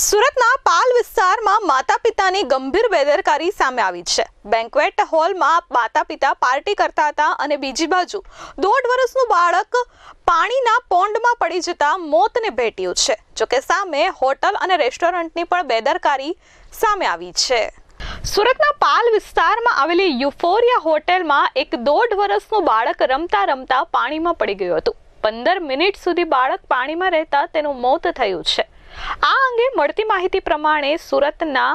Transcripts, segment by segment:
સુરતના પાલ વિસ્તારમાં માતા પિતાની ગંભીર બેદરકારી સામે આવી છે. બેન્ક્વેટ હોલમાં માતા પિતા પાર્ટી કરતા હતા અને બીજી બાજુ દોઢ વર્ષનું બાળક પાણીના પોન્ડમાં પડી જતા મોતને ભેટ્યું છે. જોકે સામે હોટલ અને રેસ્ટોરન્ટની પણ બેદરકારી સામે આવી છે. સુરતના પાલ વિસ્તારમાં આવેલી યુફોરિયા હોટેલમાં એક દોઢ વર્ષનું બાળક રમતા રમતા પાણીમાં પડી ગયું હતું. પંદર મિનિટ સુધી બાળક પાણીમાં રહેતા તેનું મોત થયું છે. આ અંગે મળતી માહિતી પ્રમાણે સુરતના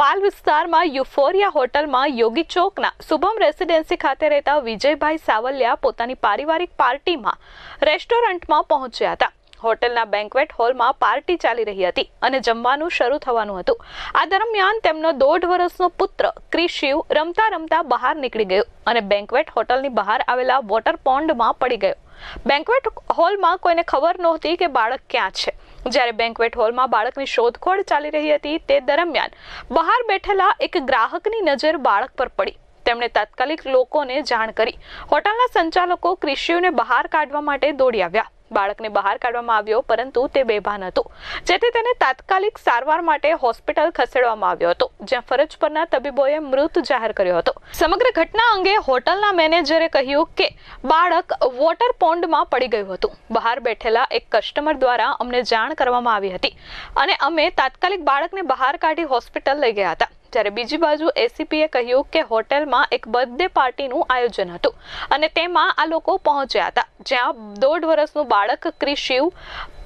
પાલ વિસ્તારમાં યુફોરિયા હોટલમાં યોગી ચોકના શુભમ રેસિડેન્સી ખાતે રહેતા વિજયભાઈ સાવલિયા પોતાની પારિવારિક પાર્ટીમાં રેસ્ટોરન્ટમાં પહોંચ્યા હતા. હોટલના બેન્કવેટ હોલમાં પાર્ટી ચાલી રહી હતી અને જમવાનું શરૂ થવાનું હતું. આ દરમિયાન તેમનો દોઢ વર્ષનો પુત્ર ક્રિશિવ રમતા રમતા બહાર નીકળી ગયો અને બેન્કવેટ હોટલની બહાર આવેલા વોટર પોન્ડમાં પડી ગયો. બેન્ક્વેટ હોલમાં કોઈને ખબર નહોતી કે બાળક ક્યાં છે. જ્યારે બેન્ક્વેટ હોલમાં બાળકની શોધખોળ ચાલી રહી હતી તે દરમિયાન બહાર બેઠેલા એક ગ્રાહકની નજર બાળક પર પડી. તેમણે તાત્કાલિક લોકોને જાણ કરી. હોટલના સંચાલકો ક્રિશિયોને બહાર કાઢવા માટે દોડી આવ્યા. બાળકને બહાર કાઢવામાં આવ્યો, પરંતુ તે બેભાન હતો. જેથી તેને તાત્કાલિક સારવાર માટે હોસ્પિટલ ખસેડવામાં આવ્યો હતો, જ્યાં ફરજ પરના તબીબોએ મૃત જાહેર કર્યો હતો. સમગ્ર ઘટના અંગે હોટલના મેનેજરે કહ્યું કે, બાળક વોટર પોન્ડમાં પડી ગયું હતું. બહાર બેઠેલા એક કસ્ટમર દ્વારા અમને જાણ કરવામાં આવી હતી અને અમે તાત્કાલિક બાળકને બહાર કાઢી હોસ્પિટલ લઈ ગયા હતા. જ્યારે બીજી બાજુ એસીપીએ કહ્યું કે હોટેલમાં એક બર્થડે પાર્ટીનું આયોજન હતું અને તેમાં આ લોકો પહોંચ્યા હતા. જ્યાં દોઢ વર્ષનું બાળક ક્રિશિવ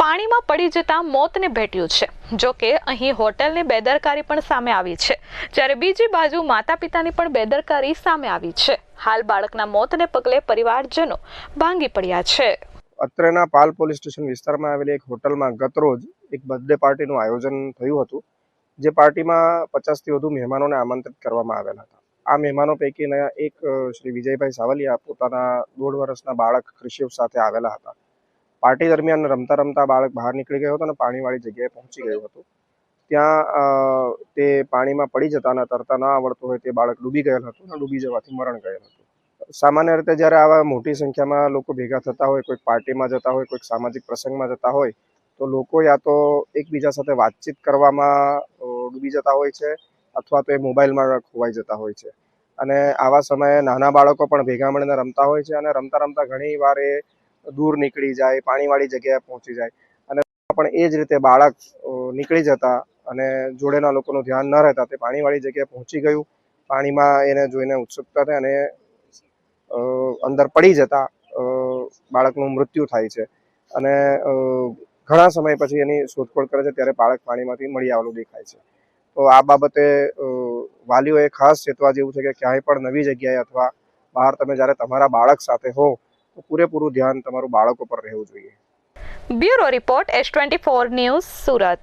પાણીમાં પડી જતા મોતને ભેટ્યું છે. જો કે અહીં હોટેલની બેદરકારી પણ સામે આવી છે. જ્યારે બીજી બાજુ માતા પિતાની પણ બેદરકારી સામે આવી છે. હાલ બાળકના મોતને પગલે પરિવારજનો ભાંગી પડ્યા છે. અત્રેના પાલ પોલીસ સ્ટેશન વિસ્તારમાં આવેલી એક હોટલમાં ગતરોજ એક બર્થડે પાર્ટીનું આયોજન થયું હતું. જે પાર્ટીમાં પચાસથી વધુ મહેમાનોને આમંત્રિત કરવામાં આવેલા હતા. આ મહેમાનો પૈકીના એક શ્રી વિજયભાઈ સાવલિયા પોતાના દોઢ વર્ષના બાળક ક્રિશિવ સાથે આવેલા હતા. પાર્ટી દરમિયાન રમતા રમતા બાળક બહાર નીકળી ગયો હતો અને પાણીવાળી જગ્યાએ પહોંચી ગયું હતું. ત્યાં તે પાણીમાં પડી જતા અને તરતા ન આવડતું હોય તે બાળક ડૂબી ગયેલ હતું અને ડૂબી જવાથી મરણ ગયેલ હતું. સામાન્ય રીતે જ્યારે આવા મોટી સંખ્યામાં લોકો ભેગા થતા હોય, કોઈક પાર્ટીમાં જતા હોય, કોઈક સામાજિક પ્રસંગમાં જતા હોય તો લોકો યા તો એકબીજા સાથે વાતચીત કરવામાં ડૂબી જતા હોય છે અથવા તો એ મોબાઈલમાં ખોવાઈ જતા હોય છે. અને આવા સમયે નાના બાળકો પણ ભેગા મળીને રમતા હોય છે અને રમતા રમતા ઘણી વાર એ દૂર નીકળી જાય, પાણીવાળી જગ્યાએ પહોંચી જાય. અને પણ એ જ રીતે બાળક નીકળી જતા અને જોડેના લોકોનું ધ્યાન ન રહેતા તે પાણીવાળી જગ્યાએ પહોંચી ગયું. પાણીમાં એને જોઈને ઉત્સુકતા થઈ અને અંદર પડી જતા બાળકનું મૃત્યુ થાય છે. અને ઘણા સમય પછી એની શોધખોળ કરે છે ત્યારે બાળક પાણીમાંથી મળી આવેલું દેખાય છે. તો આ બાબતે વાલીઓએ ખાસ ચેતવા જેવું છે કે ક્યાંય પણ નવી જગ્યાએ અથવા બહાર તમે જ્યારે તમારા બાળક સાથે હો, તો પૂરેપૂરું ધ્યાન તમારું બાળકો પર રહેવું જોઈએ. Bureau report S twenty four news Surat.